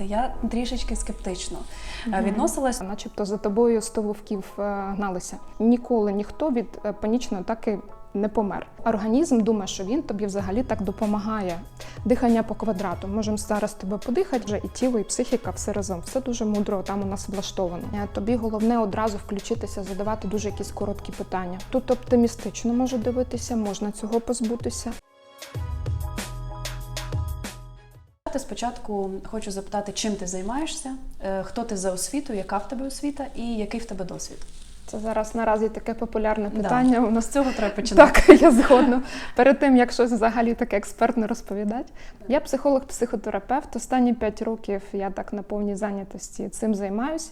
Я трішечки скептично е, відносилась. Начебто за тобою сто вовків е, гналися. Ніколи ніхто від е, панічної атаки не помер. Організм думає, що він тобі взагалі так допомагає. Дихання по квадрату. Можемо зараз тебе подихати вже і тіло, і психіка все разом. Все дуже мудро там у нас влаштовано. Тобі головне одразу включитися, задавати дуже якісь короткі питання. Тут оптимістично може дивитися, можна цього позбутися. Спочатку хочу запитати, чим ти займаєшся, е, хто ти за освіту, яка в тебе освіта і який в тебе досвід. Це зараз наразі таке популярне Да. питання. У нас З цього треба починати. Так, я згодна. Перед тим, як щось взагалі таке експертно розповідати. Я психолог-психотерапевт. Останні 5 років я так на повній зайнятості цим займаюсь.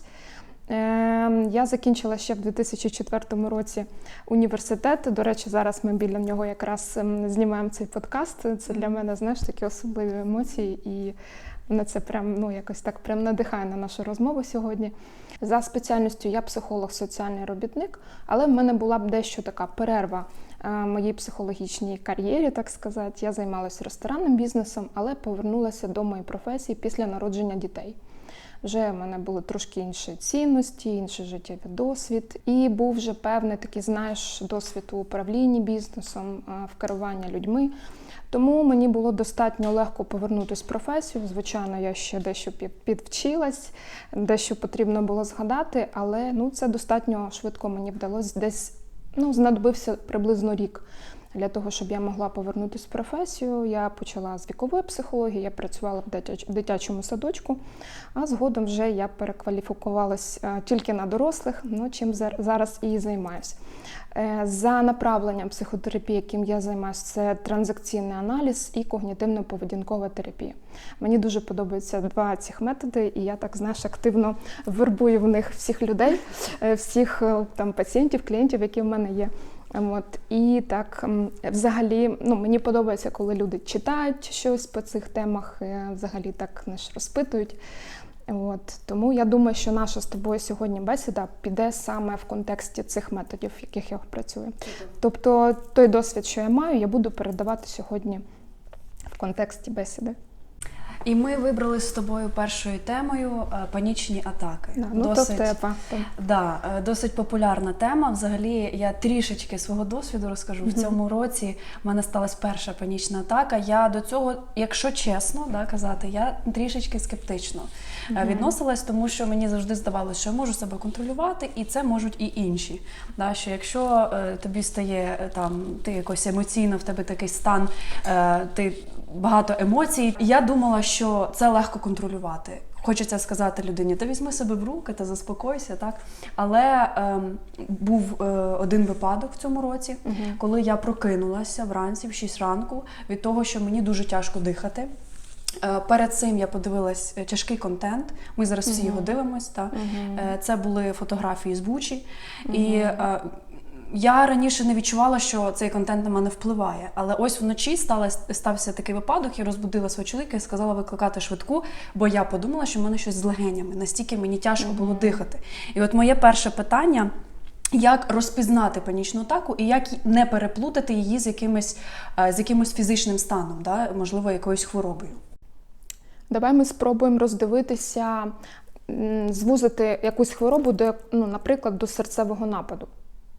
Е, Я закінчила ще в 2004 році університет. До речі, зараз ми біля нього якраз ем, знімаємо цей подкаст. Це для мене, знаєш, такі особливі емоції, і мене це прям ну якось так прям надихає на нашу розмову сьогодні. За спеціальністю я психолог, соціальний робітник, але в мене була б дещо така перерва е, моїй психологічній кар'єрі, так сказати. Я займалася ресторанним бізнесом, але повернулася до моєї професії після народження дітей. Вже в мене були трошки інші цінності, інший життєвий досвід, і був вже певний такий, знаєш, досвід у управлінні бізнесом, е, в керуванні людьми. Тому мені було достатньо легко повернутися в професію. Звичайно, я ще дещо підвчилась, дещо потрібно було згадати, але ну, це достатньо швидко мені вдалося. Десь ну, знадобився приблизно рік для того, щоб я могла повернутися в професію. Я почала з вікової психології, я працювала в дитячому садочку, а згодом вже я перекваліфікувалась е, тільки на дорослих, ну, чим зар- зараз і займаюся. Е, За направленням психотерапії, яким я займаюся, це транзакційний аналіз і когнітивно-поведінкова терапія. Мені дуже подобаються два цих методи, і я так знаєш активно вербую в них всіх людей, е, всіх там пацієнтів, клієнтів, які в мене є. От і так, взагалі, ну мені подобається, коли люди читають щось по цих темах, е, взагалі так знаєш, розпитують. От тому я думаю, що наша з тобою сьогодні бесіда піде саме в контексті цих методів, в яких я працюю. Тобто, той досвід, що я маю, я буду передавати сьогодні в контексті бесіди. І ми вибрали з тобою першою темою е, панічні атаки. Да, ну Досить- то тепа. Да, е, досить популярна тема. Взагалі, я трішечки свого досвіду розкажу. В цьому році в мене сталася перша панічна атака. Я до цього, якщо чесно да, казати, я трішечки скептично е, відносилась, тому що мені завжди здавалося, що я можу себе контролювати, і це можуть і інші. Да, що якщо е, тобі стає там, ти якось емоційно, в тебе такий стан, е, ти багато емоцій. Я думала, що це легко контролювати. Хочеться сказати людині, та візьми себе в руки та заспокойся, так. Але ем, був е, один випадок в цьому році, коли я прокинулася вранці в 6 ранку від того, що мені дуже тяжко дихати. Е, Перед цим я подивилась е, тяжкий контент. Ми зараз всі його дивимось. Та. Е, Це були фотографії з Бучі. І е, я раніше не відчувала, що цей контент на мене впливає. Але ось вночі сталося, стався такий випадок. Я розбудила свого чоловіка і сказала викликати швидку, бо я подумала, що в мене щось з легенями. Настільки мені тяжко було дихати. І от моє перше питання. Як розпізнати панічну атаку і як не переплутати її з якимось, е, з якимось фізичним станом, да? можливо, якоюсь хворобою? Давай ми спробуємо роздивитися, звузити якусь хворобу, до, ну, наприклад, до серцевого нападу.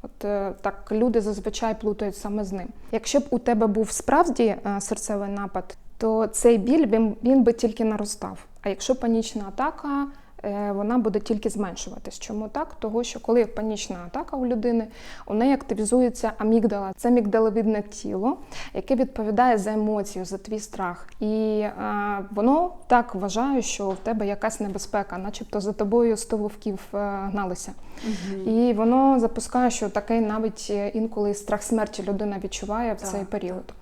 От е, так люди зазвичай плутають саме з ним. Якщо б у тебе був справді е, серцевий напад, то цей біль він, він би тільки наростав. А якщо панічна атака, вона буде тільки зменшуватись. Чому так? Того, що коли панічна атака у людини, у неї активізується амігдала. Це мігдаловидне тіло, яке відповідає за емоцію, за твій страх. І е, воно так вважає, що в тебе якась небезпека, начебто за тобою сто вовків е, гналися. І воно запускає, що такий навіть е, інколи страх смерті людина відчуває в Так, цей період.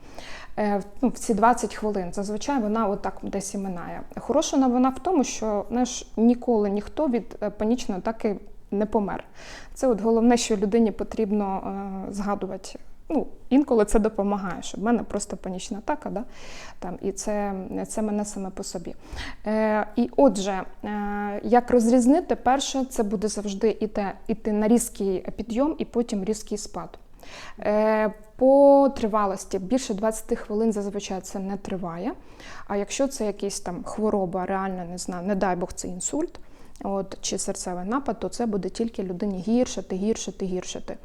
Е, Ну, в ці 20 хвилин зазвичай вона отак десь і минає. Хороша новина в тому, що знаєш, ніколи ніхто від е, панічної атаки не помер. Це от головне, що людині потрібно е, згадувати. Ну, інколи це допомагає, що в мене просто панічна атака, да? Там, і це, це мене саме по собі. Е, і отже, е, як розрізнити, перше, це буде завжди іти, іти на різкий підйом і потім різкий спад. Е, По тривалості більше 20 хвилин зазвичай це не триває. А якщо це якась там хвороба, реально не знаю, не дай Бог це інсульт. От, чи серцевий напад, то це буде тільки людині гіршити, гіршити, гіршити.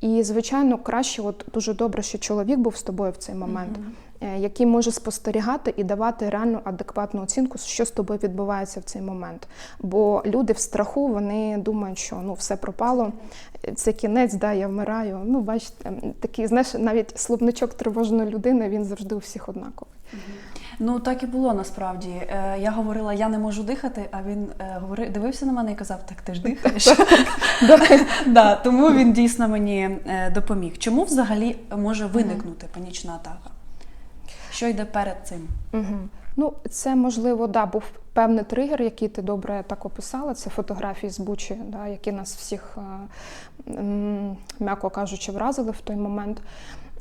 І, звичайно, краще, от дуже добре, що чоловік був з тобою в цей момент, е, який може спостерігати і давати реальну адекватну оцінку, що з тобою відбувається в цей момент. Бо люди в страху вони думають, що ну все пропало, е, це кінець, да, я вмираю. Ну, бачите, такий, знаєш, навіть словничок тривожної людини він завжди у всіх однаковий. Ну так і було насправді. Е, я говорила, я не можу дихати, а він е, говорив, дивився на мене і казав, так ти ж дихаєш. тому він дійсно мені е, допоміг. Чому взагалі може виникнути панічна атака? Що йде перед цим? Угу. Ну, це можливо, да, був певний тригер, який ти добре так описала. Це фотографії з Бучі, да, які нас всіх, е, м'яко кажучи, вразили в той момент.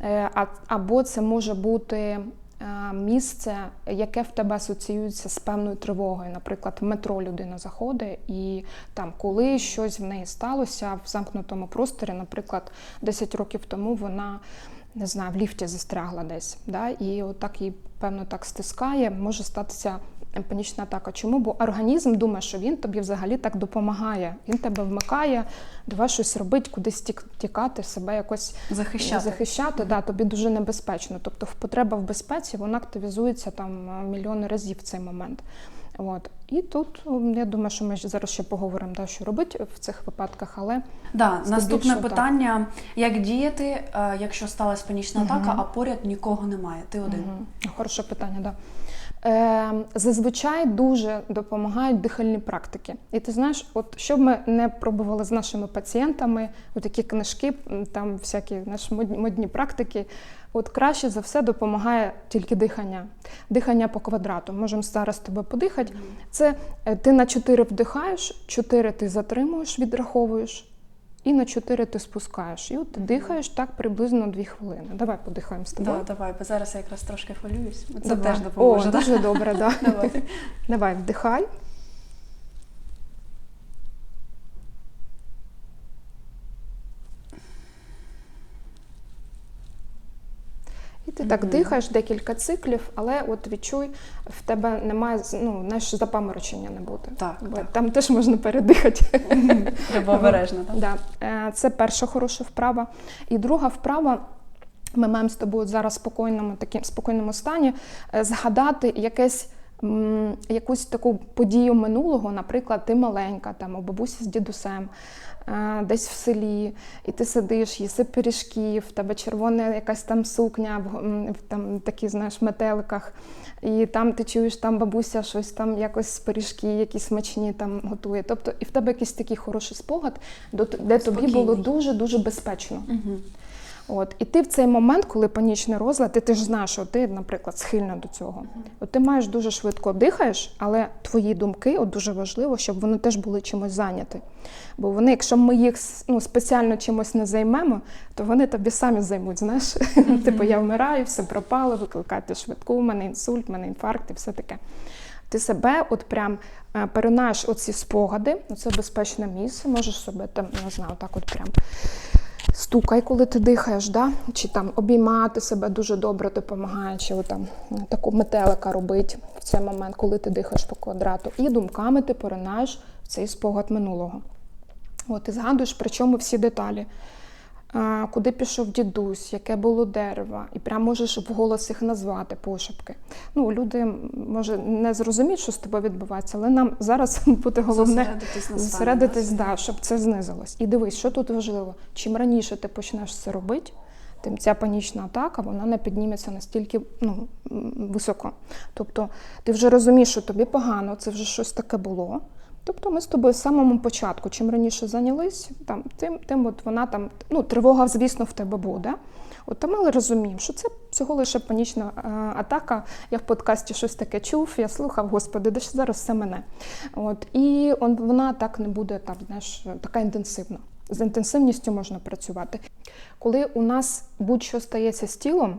Е, або це може бути е, місце, яке в тебе асоціюється з певною тривогою. Наприклад, в метро людина заходить, і там, коли щось в неї сталося в замкнутому просторі, наприклад, 10 років тому вона не знаю, в ліфті застрягла десь. Да? І отак її, певно, так стискає, може статися панічна атака. Чому? Бо організм думає, що він тобі взагалі так допомагає. Він тебе вмикає, давай щось робити, кудись тікати, себе якось Захищати. захищати. Да, тобі дуже небезпечно. Тобто потреба в безпеці вона активізується там е, мільйони разів в цей момент. От. І тут я думаю, що ми зараз ще поговоримо, да, що робити в цих випадках, але Да, наступне так. питання: як діяти, е, якщо сталася панічна атака, а поряд нікого немає? Ти один. Мгм. Хороше питання, да. Е, зазвичай дуже допомагають дихальні практики. І ти знаєш, от що б ми не пробували з нашими пацієнтами, такі книжки, там всякі наші модні, модні практики. От краще за все допомагає тільки дихання. Дихання по квадрату. Можемо зараз тобою подихати. Це е, ти на 4 вдихаєш, 4 ти затримуєш, відраховуєш, і на 4 ти спускаєш. І от ти дихаєш так приблизно 2 хвилини. Давай подихаємо з тобою. Да, давай, бо зараз я якраз трошки хвилююсь. Це Давай. теж допоможе. О, дуже добре, да. Давай. Давай, вдихай. Ти так дихаєш декілька циклів, але от відчуй, в тебе немає ну, знаєш, запаморочення не буде. Так, Бо так. Там теж можна передихати. Треба обережно, так? Да. Е, Це перша хороша вправа. І друга вправа. Ми маємо з тобою зараз в спокійному, таким спокійному стані е, згадати якесь. Якусь таку подію минулого, наприклад, ти маленька, там у бабусі з дідусем, е, десь в селі, і ти сидиш, їси пиріжки, в тебе червона якась там сукня, в, в там такі, знаєш, метеликах. І там ти чуєш, там бабуся щось там якось пиріжки, якісь смачні там готує. Тобто, і в тебе якийсь такий хороший спогад, де тобі було дуже дуже безпечно. Угу. От і ти в цей момент, коли панічний розлад, ти, ти ж знаєш, що ти, наприклад, схильна до цього. От ти маєш дуже швидко дихаєш, але твої думки, от дуже важливо, щоб вони теж були чимось зайняті. Бо вони, якщо ми їх ну, спеціально чимось не займемо, то вони тобі самі займуть. Знаєш, типу я вмираю, все пропало, викликати швидку, у мене інсульт, у мене інфаркт і все таке. Ти себе от прям е, перенаєш оці спогади, це безпечне місце, можеш себе там, не знаю, так от прям стукай, коли ти дихаєш, да? чи там обіймати себе дуже добре допомагає, чи там таку метелика робить в цей момент, коли ти дихаєш по квадрату. І думками ти поринаєш в цей спогад минулого. От, і згадуєш, причому всі деталі. Куди пішов дідусь, яке було дерево, і прям можеш вголос їх назвати пошепки. Ну, люди може не зрозуміють, що з тобою відбувається, але нам зараз буде головне Зосередитись на зосередитись, да, щоб це знизилось. І дивись, що тут важливо. Чим раніше ти почнеш це робити, тим ця панічна атака вона не підніметься настільки ну, високо. Тобто ти вже розумієш, що тобі погано, це вже щось таке було. Тобто ми з тобою з самого початку, чим раніше зайнялись, там, тим, тим от вона там, ну, тривога, звісно, в тебе буде. От ми розуміємо, що це всього лише панічна е, атака. Я в подкасті щось таке чув, я слухав, господи, де ж зараз все мене. От, і он, вона так не буде там, знаєш, така інтенсивна. З інтенсивністю можна працювати. Коли у нас будь-що стається з тілом,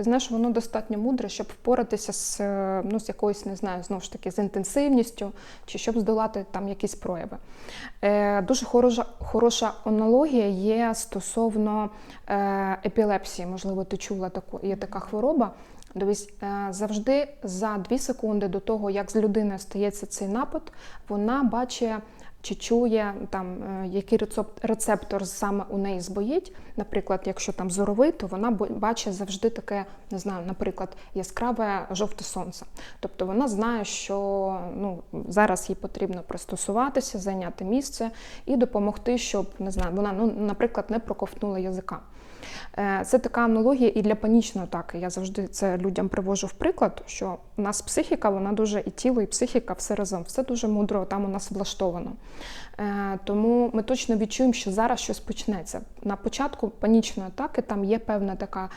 ти знаєш, воно достатньо мудре, щоб впоратися з, е, ну, з якоюсь, не знаю, знову ж таки, з інтенсивністю, чи щоб здолати там якісь прояви. Е, дуже хороша, хороша аналогія є стосовно е, епілепсії. Можливо, ти чула таку, є така хвороба. Дивись, е, завжди за дві секунди до того, як з людиною стається цей напад, вона бачить чи чує там, е, який рецеп- рецептор саме у неї збоїть. Наприклад, якщо там зоровий, то вона бачить завжди таке, не знаю, наприклад, яскраве жовте сонце. Тобто вона знає, що ну, зараз їй потрібно пристосуватися, зайняти місце і допомогти, щоб не знаю, вона, ну, наприклад, не проковтнула язика. Е, Це така аналогія і для панічної атаки. Я завжди це людям привожу в приклад, що у нас психіка, вона дуже і тіло, і психіка все разом. Все дуже мудро там у нас влаштовано. Е, Тому ми точно відчуємо, що зараз щось почнеться. На початку панічної атаки там є певна така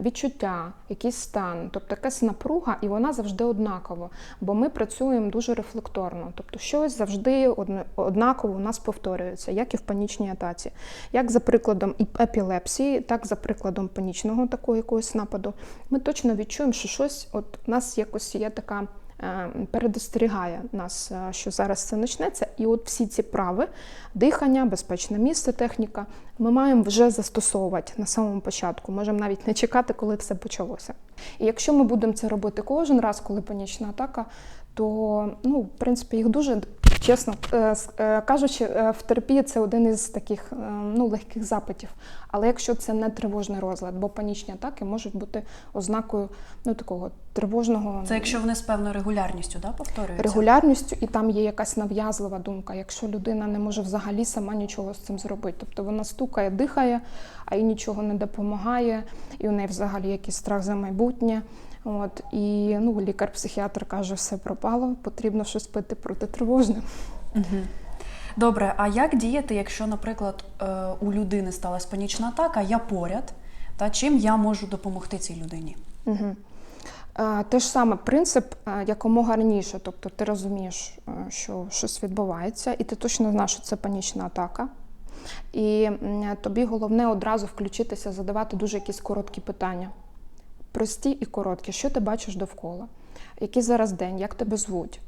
відчуття, якийсь стан, тобто якась напруга, і вона завжди однакова. Бо ми працюємо дуже рефлекторно. Тобто щось завжди однаково у нас повторюється, як і в панічній атаці. Як за прикладом і епілепсії, так за прикладом панічного такого якогось нападу, ми точно відчуємо, що щось от у нас якось є така. Е, Передостерігає нас, е, що зараз це почнеться, і от всі ці прави, дихання, безпечне місце, техніка, ми маємо вже застосовувати на самому початку. Можемо навіть не чекати, коли це почалося. І якщо ми будемо це робити кожен раз, коли панічна атака, то ну, в принципі їх дуже чесно е, е, кажучи, е, в терапії це один із таких ну, легких запитів. Але якщо це не тривожний розлад, бо панічні атаки можуть бути ознакою ну, такого тривожного Це якщо вони з певною регулярністю да, повторюються? регулярністю, і там є якась нав'язлива думка, якщо людина не може взагалі сама нічого з цим зробити. Тобто вона стукає, дихає, а їй нічого не допомагає, і у неї взагалі якийсь страх за майбутнє. От і ну, лікар-психіатр каже, все пропало, потрібно щось пити протитривожне. Угу. Добре, а як діяти, якщо, наприклад, е, у людини сталася панічна атака, я поряд, та чим я можу допомогти цій людині? Угу. Те ж саме принцип е, якомога раніше, тобто ти розумієш, що щось відбувається, і ти точно знаєш, що це панічна атака. І тобі головне одразу включитися, задавати дуже якісь короткі питання. Прості і короткі. Що ти бачиш довкола? Який зараз день, як тебе звуть?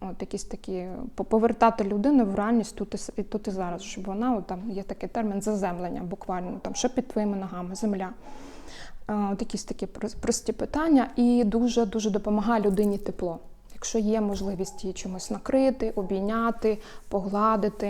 От якісь такі повертати людину в реальність тут і, тут і зараз, щоб вона от, там є такий термін заземлення, буквально там що під твоїми ногами, земля. От якісь такі прос- прості питання, і дуже дуже допомагає людині тепло. Якщо є можливість її чимось накрити, обійняти, погладити,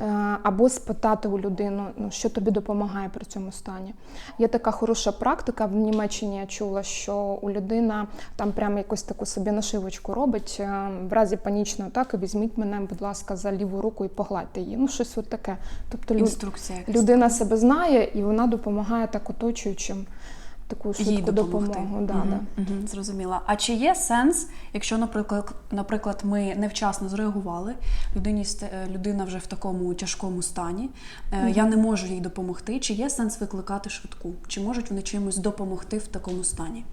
е, або спитати у людину, ну, що тобі допомагає при цьому стані. Є така хороша практика в Німеччині. Я чула, що у людина там прямо якусь таку собі нашивочку робить. е, В разі панічної атаки візьміть мене, будь ласка, за ліву руку і погладьте її. Ну, щось от таке. Тобто Інструкція. людина себе знає і вона допомагає так оточуючим таку Їй швидку допомогти. допомогу. Да, угу, да. Угу, зрозуміла. А чи є сенс, якщо, наприклад, наприклад, ми невчасно зреагували, людині е, людина вже в такому тяжкому стані, угу. я не можу їй допомогти. Чи є сенс викликати швидку? Чи можуть вони чимось допомогти в такому стані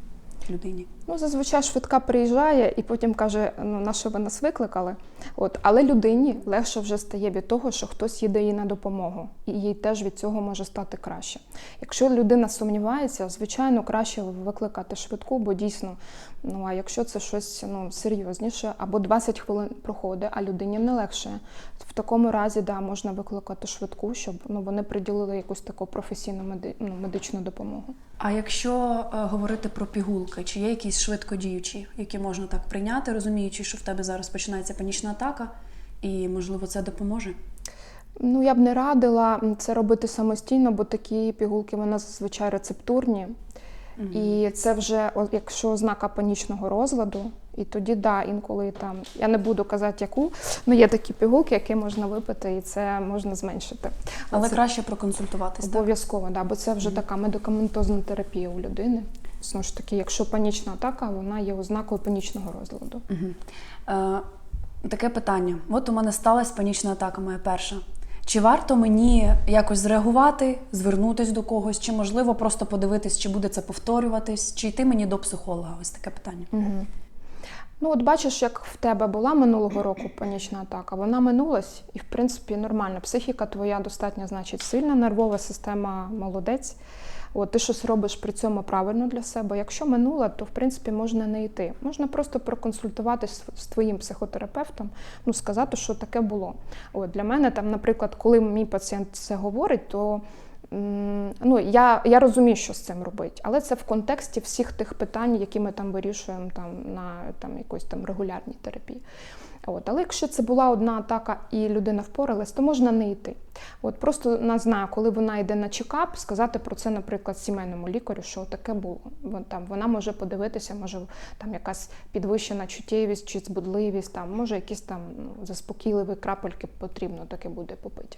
людині? Ну, зазвичай швидка приїжджає і потім каже: ну на що ви нас викликали? От, але людині легше вже стає від того, що хтось їде їй на допомогу, і їй теж від цього може стати краще. Якщо людина сумнівається, звичайно, краще викликати швидку, бо дійсно, ну а якщо це щось ну серйозніше, або 20 хвилин проходить, а людині не легше. В такому разі да, можна викликати швидку, щоб ну вони приділили якусь таку професійну ну, медичну допомогу. А якщо е, говорити про пігулки, чи є якісь швидкодіючі, які можна так прийняти, розуміючи, що в тебе зараз починається панічна атака, і можливо це допоможе? Ну, я б не радила це робити самостійно, бо такі пігулки вони зазвичай рецептурні. І це вже якщо ознака панічного розладу, і тоді да, інколи там я не буду казати яку, але є такі пігулки, які можна випити, і це можна зменшити. Але Це краще проконсультуватись. так? обов'язково, да, бо це вже така медикаментозна терапія у людини. Знову ж таки, якщо панічна атака, вона є ознакою панічного розладу. Мгм. Е, таке питання. От у мене сталася панічна атака, моя перша. Чи варто мені якось зреагувати, звернутись до когось, чи можливо просто подивитись, чи буде це повторюватись, чи йти мені до психолога? Ось таке питання. Угу. Ну, от бачиш, як в тебе була минулого року панічна атака, вона минулась, і в принципі нормально. Психіка твоя достатньо, значить, сильна, нервова система молодець. От ти щось робиш при цьому правильно для себе. Якщо минуле, то в принципі можна не йти. Можна просто проконсультуватись з твоїм психотерапевтом, ну сказати, що таке було. От для мене там, наприклад, коли мій пацієнт це говорить, то ну я, я розумію, що з цим робить, але це в контексті всіх тих питань, які ми там вирішуємо там на там якоїсь там регулярній терапії. От, але якщо це була одна атака і людина впоралась, то можна не йти. От просто не знаю, коли вона йде на чекап, сказати про це, наприклад, сімейному лікарю, що таке було. Вон там вона може подивитися, може там якась підвищена чуттєвість чи збудливість, там може якісь там ну, заспокійливі крапельки потрібно таке буде попити.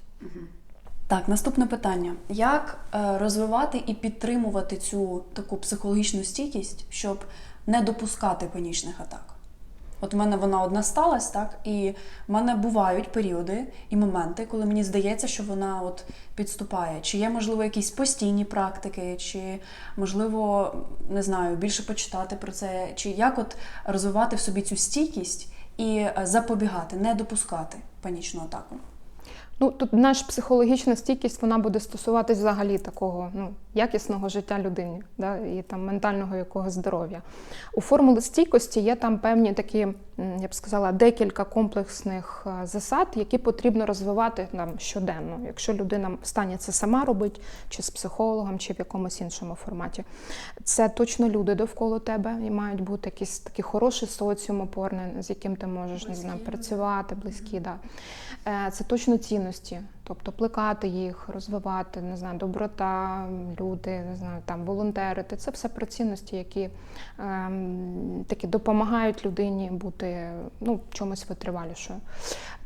Так, наступне питання: як е, розвивати і підтримувати цю таку психологічну стійкість, щоб не допускати панічних атак? От у мене вона одна сталася, так, і в мене бувають періоди і моменти, коли мені здається, що вона от підступає. Чи є, можливо, якісь постійні практики, чи можливо, не знаю, більше почитати про це, чи як от розвивати в собі цю стійкість і е, запобігати, не допускати панічну атаку? Ну тут наша психологічна стійкість вона буде стосуватись взагалі такого ну, якісного життя людини, да, і там ментального якогось здоров'я. У формули стійкості є там певні такі, я б сказала, декілька комплексних е, засад, які потрібно розвивати нам щоденно, якщо людина в стані це сама робить, чи з психологом, чи в якомусь іншому форматі. Це точно люди довкола тебе і мають бути якийсь такий хороший соціум опорний, з яким ти можеш не знаю, працювати, близькі. Да. Е, Це точно цінності, тобто плекати їх, розвивати, не знаю, доброта, люди, не знаю, там волонтерити. Це все про цінності, які ем, такі допомагають людині бути ну, чомусь витривалішою.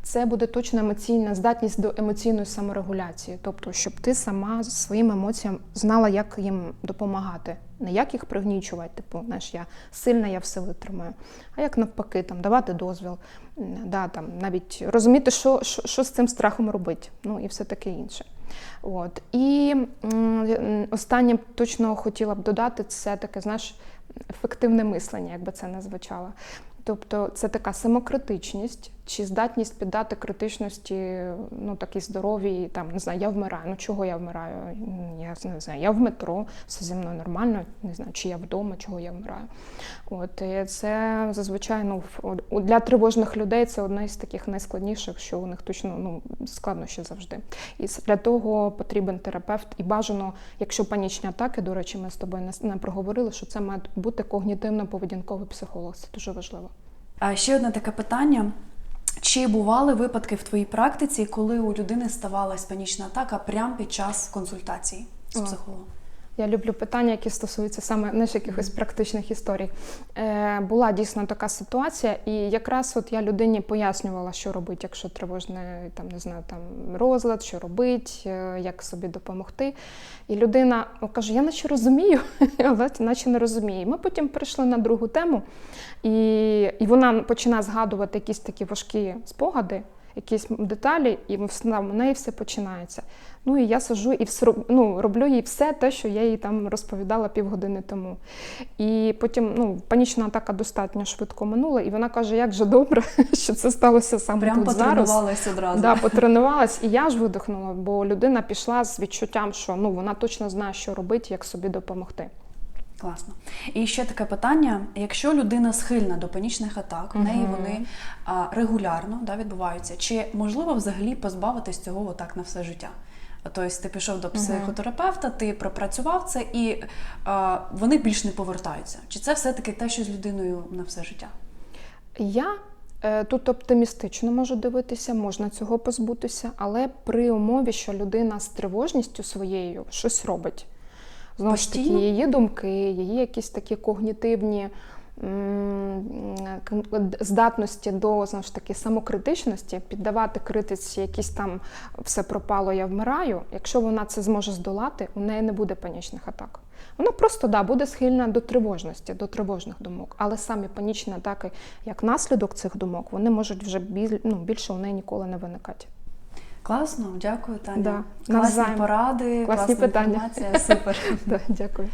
Це буде точно емоційна здатність до емоційної саморегуляції, тобто, щоб ти сама зі своїм емоціям знала, як їм допомагати. Не як їх пригнічувати, типу, знаєш, я сильна, я все витримаю. А як навпаки, там давати дозвіл, да, там навіть розуміти, що, що, що з цим страхом робити, ну і все таке інше. От. І останнє точно хотіла б додати, це таке, знаєш, ефективне мислення, як би це не звучало. Тобто це така самокритичність чи здатність піддати критичності, ну такій здоровій, там не знаю, я вмираю. Ну чого я вмираю? Я не знаю, я в метро, все зі мною нормально, не знаю, чи я вдома, чого я вмираю. От і це зазвичай ну, для тривожних людей це одна із таких найскладніших, що у них точно ну, складнощі завжди. І для того потрібен терапевт. І бажано, якщо панічні атаки, до речі, ми з тобою не проговорили, що це має бути когнітивно-поведінковий психолог. Це дуже важливо. А ще одне таке питання. Чи бували випадки в твоїй практиці, коли у людини ставалась панічна атака прямо під час консультації з психологом? Я люблю питання, які стосуються саме знаєш, якихось практичних історій. Е, була дійсно така ситуація, і якраз от я людині пояснювала, що робити, якщо тривожний там не знаю, там розлад, що робити, е, як собі допомогти. І людина о, каже: Я наче розумію, але наче не розуміє. Ми потім перейшли на другу тему, і, і вона починає згадувати якісь такі важкі спогади. Якісь деталі, і в неї все починається. Ну і я сижу і все, ну, роблю їй все те, що я їй там розповідала півгодини тому. І потім ну, панічна атака достатньо швидко минула, і вона каже, як же добре, що це сталося саме Прям тут зараз. потренувалась одразу. Да, потренувалась, і я ж видихнула, бо людина пішла з відчуттям, що ну, вона точно знає, що робити, як собі допомогти. Класно. І ще таке питання: якщо людина схильна до панічних атак, в неї вони а, регулярно да, відбуваються, чи можливо взагалі позбавитись цього отак на все життя? Тобто ти пішов до психотерапевта, ти пропрацював це, і а, вони більш не повертаються. Чи це все-таки те, що з людиною на все життя? Я е, тут оптимістично можу дивитися, можна цього позбутися, але при умові, що людина з тривожністю своєю щось робить. Знову ж таки, її думки, її якісь такі когнітивні здатності до знову ж таки самокритичності, піддавати критиці, якісь там все пропало, я вмираю. Якщо вона це зможе здолати, у неї не буде панічних атак. Вона просто да, буде схильна до тривожності, до тривожних думок. Але самі панічні атаки, як наслідок цих думок, вони можуть вже біль, ну, більше у неї ніколи не виникати. Класно, дякую, Таня. Да. Класні Навзаєм. поради, Класні класна питання. інформація. Супер. Да, дякую.